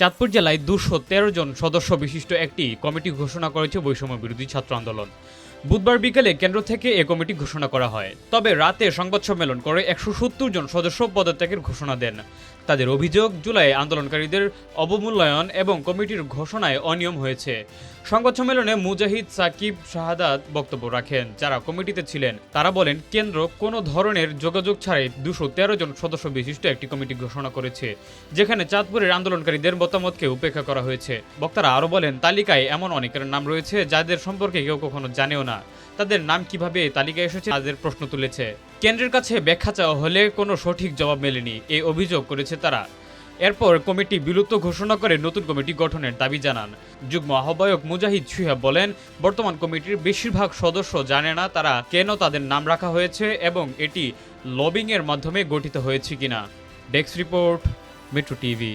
চাঁদপুর জেলায় দুশো তেরো জন সদস্য বিশিষ্ট একটি কমিটি ঘোষণা করেছে বৈষম্য বিরোধী ছাত্র আন্দোলন। বুধবার বিকেলে কেন্দ্র থেকে এ কমিটি ঘোষণা করা হয়। তবে রাতে সংবাদ সম্মেলন করে একশো সত্তর জন সদস্য পদত্যাগের ঘোষণা দেন। তাদের অভিযোগ, জুলাই আন্দোলনকারীদের অবমূল্যায়ন এবং কমিটির ঘোষণায় অনিয়ম হয়েছে। সংবাদ সম্মেলনে মুজাহিদ সাকিব শাহাদাত বক্তব্য রাখেন। যারা কমিটিতে ছিলেন, তারা বলেন, কেন্দ্র কোনো ধরনের যোগাযোগ ছাড়াই দুশো তেরো জন সদস্য বিশিষ্ট একটি কমিটি ঘোষণা করেছে, যেখানে চাঁদপুরের আন্দোলনকারীদের মতামতকে উপেক্ষা করা হয়েছে। বক্তারা আরও বলেন, তালিকায় এমন অনেকের নাম রয়েছে যাদের সম্পর্কে কেউ কখনো জানেও না। তাদের নাম কীভাবে এই তালিকায় এসেছে তাদের প্রশ্ন তুলেছে। কেন্দ্রের কাছে ব্যাখ্যা চাওয়া হলে কোনো সঠিক জবাব মেলেনি। এই অভিযোগ করেছে তারা। এরপর কমিটি বিলুপ্ত ঘোষণা করে নতুন কমিটি গঠনের দাবি জানান। যুগ্ম আহ্বায়ক মুজাহিদ সুহেব বলেন, বর্তমান কমিটির বেশিরভাগ সদস্য জানে না তারা কেন তাদের নাম রাখা হয়েছে এবং এটি লবিং এর মাধ্যমে গঠিত হয়েছে কিনা। Desk report, metro TV.